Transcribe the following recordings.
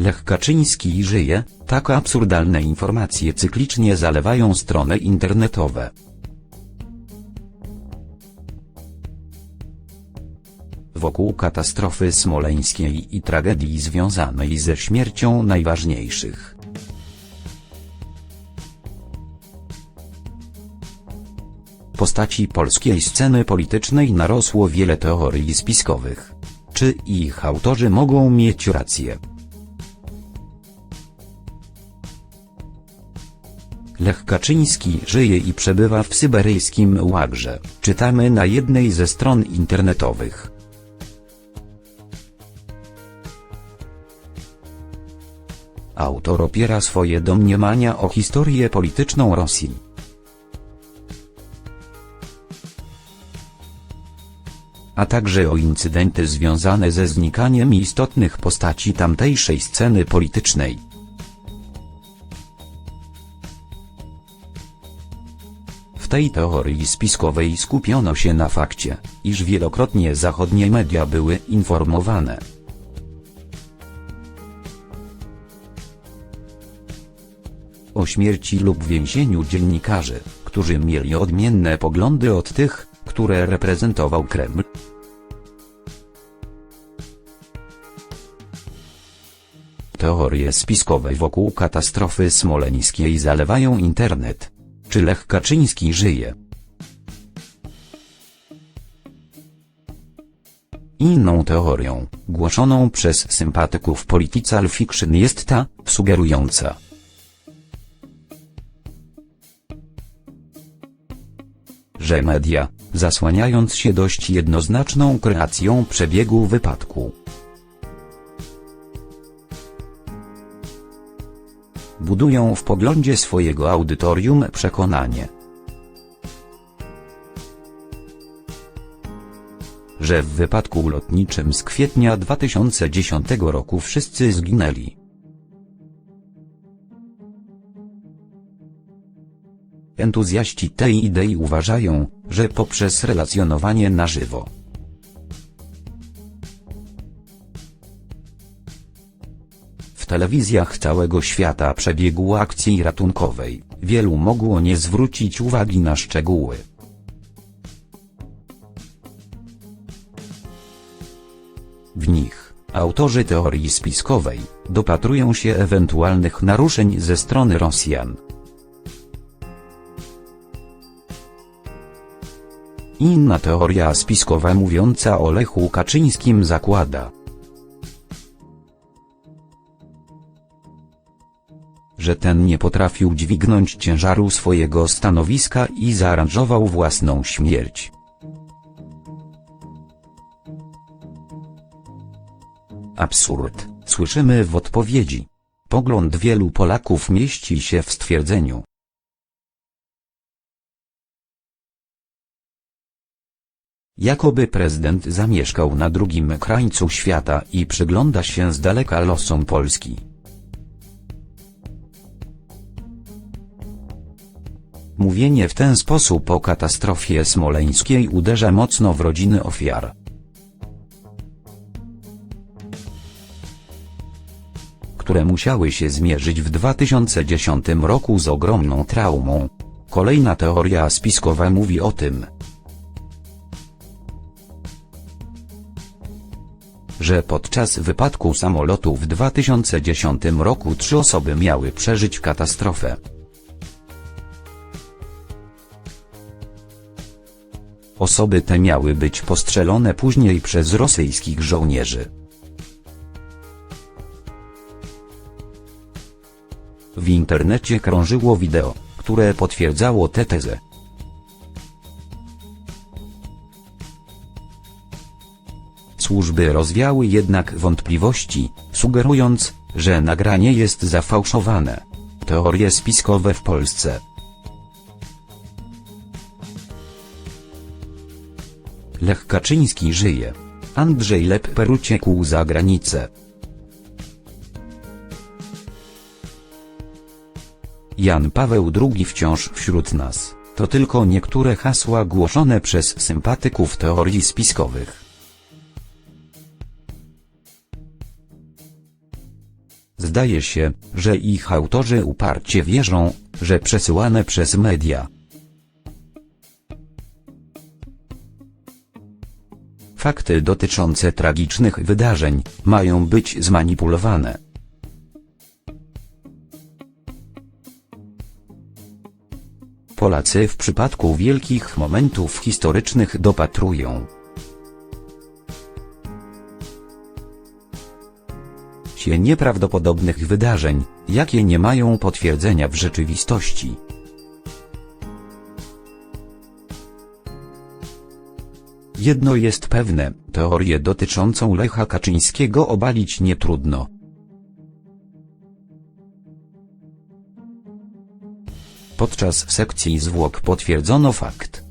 Lech Kaczyński żyje, tak absurdalne informacje cyklicznie zalewają strony internetowe. Wokół katastrofy smoleńskiej i tragedii związanej ze śmiercią najważniejszych postaci polskiej sceny politycznej narosło wiele teorii spiskowych. Czy ich autorzy mogą mieć rację? Lech Kaczyński żyje i przebywa w syberyjskim łagrze, czytamy na jednej ze stron internetowych. Autor opiera swoje domniemania o historię polityczną Rosji. a także o incydenty związane ze znikaniem istotnych postaci tamtejszej sceny politycznej. Tej teorii spiskowej skupiono się na fakcie, iż wielokrotnie zachodnie media były informowane. O śmierci lub więzieniu dziennikarzy, którzy mieli odmienne poglądy od tych, które reprezentował Kreml. Teorie spiskowe wokół katastrofy smoleńskiej zalewają internet. Czy Lech Kaczyński żyje? Inną teorią, głoszoną przez sympatyków Political Fiction jest ta, sugerująca, że media, zasłaniając się dość jednoznaczną kreacją przebiegu wypadku, budują w poglądzie swojego audytorium przekonanie, że w wypadku lotniczym z kwietnia 2010 roku wszyscy zginęli. Entuzjaści tej idei uważają, że poprzez relacjonowanie na żywo telewizjach całego świata przebiegu akcji ratunkowej, wielu mogło nie zwrócić uwagi na szczegóły. W nich, autorzy teorii spiskowej, dopatrują się ewentualnych naruszeń ze strony Rosjan. Inna teoria spiskowa mówiąca o Lechu Kaczyńskim zakłada, że ten nie potrafił dźwignąć ciężaru swojego stanowiska i zaaranżował własną śmierć. Absurd, słyszymy w odpowiedzi. Pogląd wielu Polaków mieści się w stwierdzeniu. Jakoby prezydent zamieszkał na drugim krańcu świata i przygląda się z daleka losom Polski. Mówienie w ten sposób o katastrofie smoleńskiej uderza mocno w rodziny ofiar. które musiały się zmierzyć w 2010 roku z ogromną traumą. Kolejna teoria spiskowa mówi o tym, że podczas wypadku samolotu w 2010 roku trzy osoby miały przeżyć katastrofę. Osoby te miały być postrzelone później przez rosyjskich żołnierzy. W internecie krążyło wideo, które potwierdzało tę tezę. Służby rozwiały jednak wątpliwości, sugerując, że nagranie jest zafałszowane. Teorie spiskowe w Polsce Lech Kaczyński żyje. Andrzej Lepper uciekł za granicę. Jan Paweł II wciąż wśród nas, to tylko niektóre hasła głoszone przez sympatyków teorii spiskowych. Zdaje się, że ich autorzy uparcie wierzą, że przesyłane przez media fakty dotyczące tragicznych wydarzeń mają być zmanipulowane. Polacy w przypadku wielkich momentów historycznych dopatrują się nieprawdopodobnych wydarzeń, jakie nie mają potwierdzenia w rzeczywistości. Jedno jest pewne, teorię dotyczącą Lecha Kaczyńskiego obalić nie trudno. Podczas sekcji zwłok potwierdzono fakt.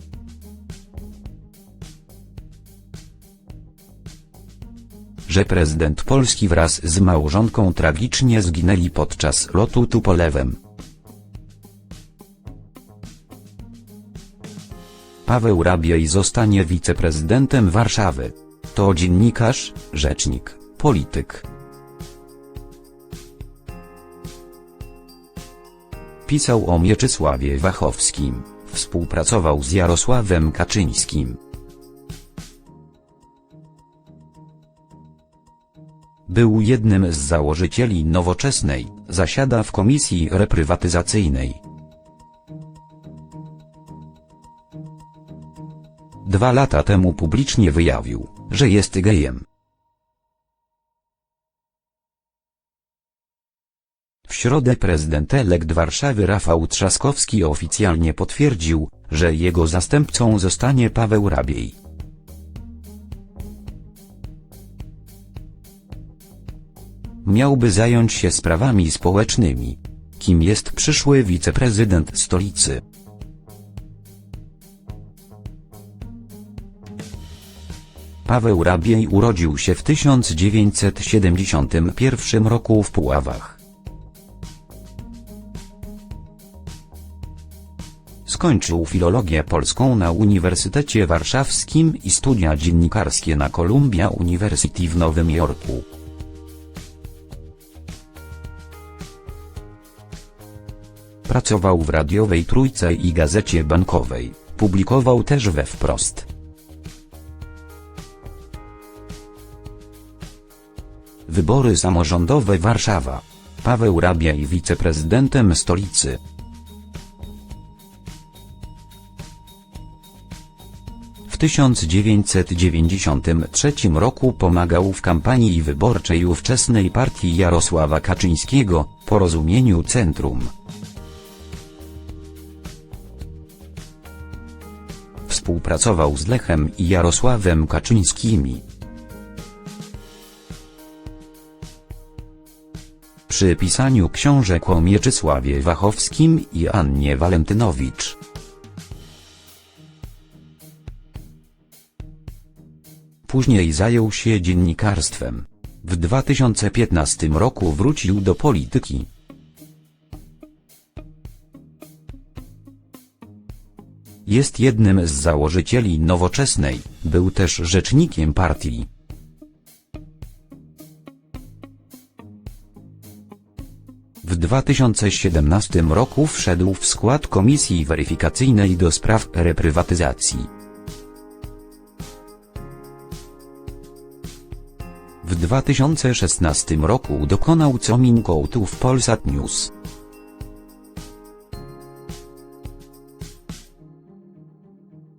że prezydent Polski wraz z małżonką tragicznie zginęli podczas lotu Tupolewem. Paweł Rabiej zostanie wiceprezydentem Warszawy. To dziennikarz, rzecznik, polityk. Pisał o Mieczysławie Wachowskim, współpracował z Jarosławem Kaczyńskim. Był jednym z założycieli Nowoczesnej, zasiada w Komisji Reprywatyzacyjnej. Dwa lata temu publicznie wyjawił, że jest gejem. W środę prezydent elekt Warszawy Rafał Trzaskowski oficjalnie potwierdził, że jego zastępcą zostanie Paweł Rabiej. Miałby zająć się sprawami społecznymi. Kim jest przyszły wiceprezydent stolicy? Paweł Rabiej urodził się w 1971 roku w Puławach. Skończył filologię polską na Uniwersytecie Warszawskim i studia dziennikarskie na Columbia University w Nowym Jorku. Pracował w radiowej Trójce i Gazecie Bankowej, publikował też we Wprost. Wybory samorządowe Warszawa. Paweł Rabiej wiceprezydentem stolicy. W 1993 roku pomagał w kampanii wyborczej ówczesnej partii Jarosława Kaczyńskiego, Porozumieniu Centrum. Współpracował z Lechem i Jarosławem Kaczyńskimi. Przy pisaniu książek o Mieczysławie Wachowskim i Annie Walentynowicz. Później zajął się dziennikarstwem. W 2015 roku wrócił do polityki. Jest jednym z założycieli Nowoczesnej, był też rzecznikiem partii. 2017 roku wszedł w skład Komisji Weryfikacyjnej do spraw reprywatyzacji. W 2016 roku dokonał coming outu w Polsat News.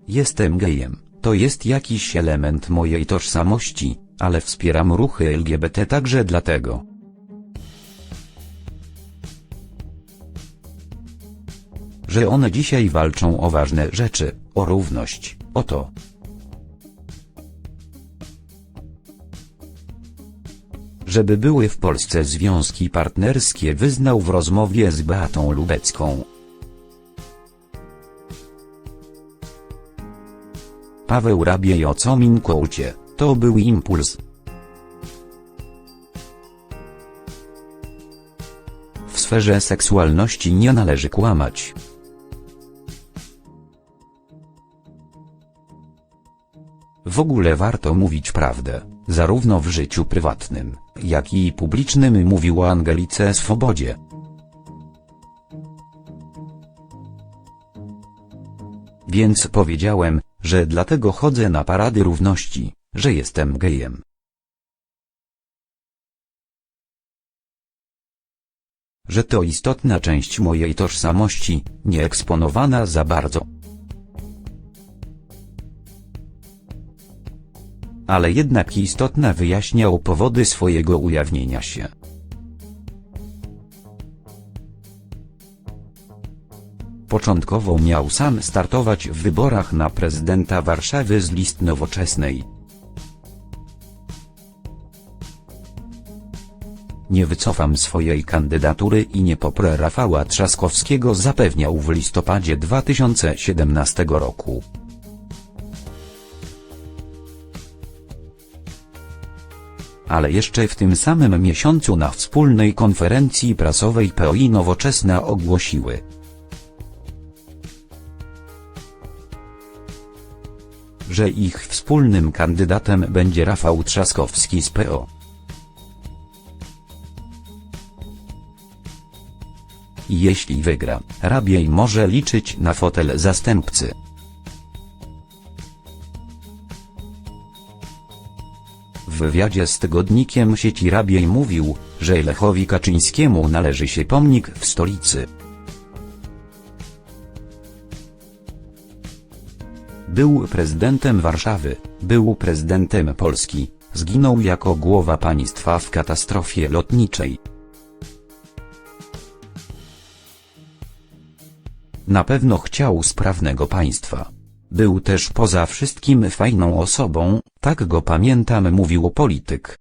Jestem gejem, to jest jakiś element mojej tożsamości, ale wspieram ruchy LGBT także dlatego. Że one dzisiaj walczą o ważne rzeczy, o równość, o to. Żeby były w Polsce związki partnerskie wyznał w rozmowie z Beatą Lubecką. Paweł Rabiej o Cominkoucie, to był impuls. W sferze seksualności nie należy kłamać. W ogóle warto mówić prawdę. Zarówno w życiu prywatnym, jak i publicznym mówił o Angelice Swobodzie. Więc powiedziałem, że dlatego chodzę na parady równości, że jestem gejem. Że to istotna część mojej tożsamości, nie eksponowana za bardzo. Ale jednak istotna wyjaśniał powody swojego ujawnienia się. Początkowo miał sam startować w wyborach na prezydenta Warszawy z list nowoczesnej. Nie wycofam swojej kandydatury i nie poprę Rafała Trzaskowskiego zapewniał w listopadzie 2017 roku. Ale jeszcze w tym samym miesiącu na wspólnej konferencji prasowej PO i Nowoczesna ogłosiły, że ich wspólnym kandydatem będzie Rafał Trzaskowski z PO. Jeśli wygra, Rabiej może liczyć na fotel zastępcy. Wywiadzie z tygodnikiem sieci Rabiej mówił, że Lechowi Kaczyńskiemu należy się pomnik w stolicy. Był prezydentem Warszawy, był prezydentem Polski, zginął jako głowa państwa w katastrofie lotniczej. Na pewno chciał sprawnego państwa. Był też poza wszystkim fajną osobą, tak go pamiętam mówił polityk.